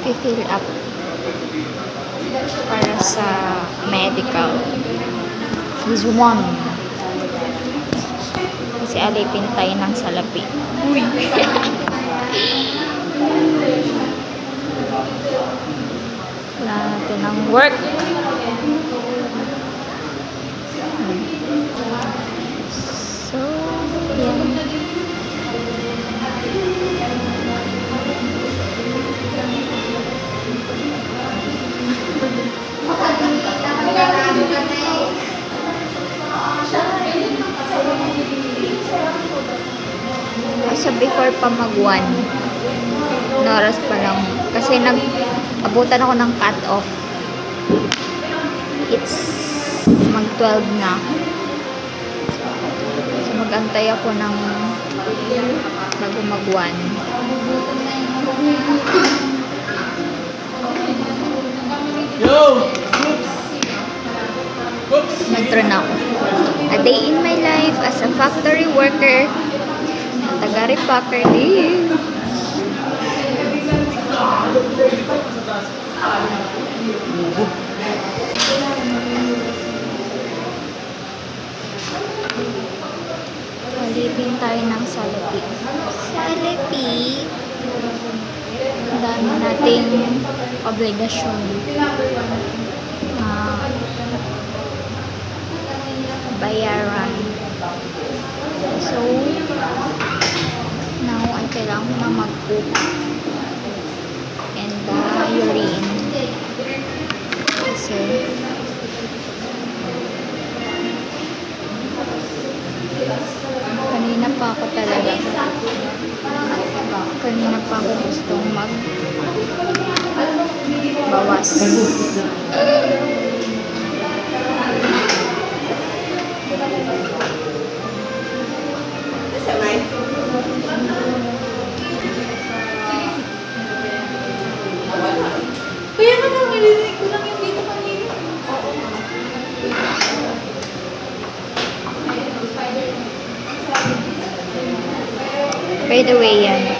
fill up para sa medical. This one. Kasi alipin tayo ng salapi. Uy! Wala natin ng work. So, yan. Before pa mag-1, oras pa lang. Kasi nag-abutan ako ng cut-off. It's mag-12 na. So, mag-antay ako ng bago mag-1. Yo! Metro na ako. A day in my life as a factory worker. Taga-repacker din. Alipin tayo ng salapi. Salapi. Ang dami nating obligasyon. Ah, bayaran. Kailangan ko na mag-cook and uh, urine. Kasi, kanina pa ako talaga kanina pa ako gustong mag bawas. By the way, yan.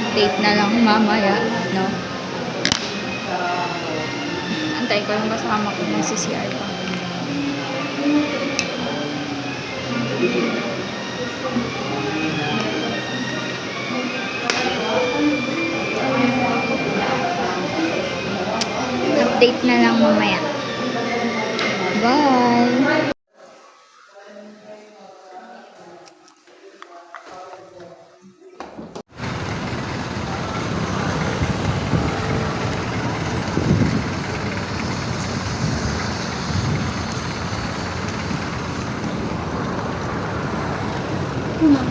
Update na lang mamaya, no? Antay ko yung kasama ko ng CCR pa. Update na lang mamaya. Bye! 嗯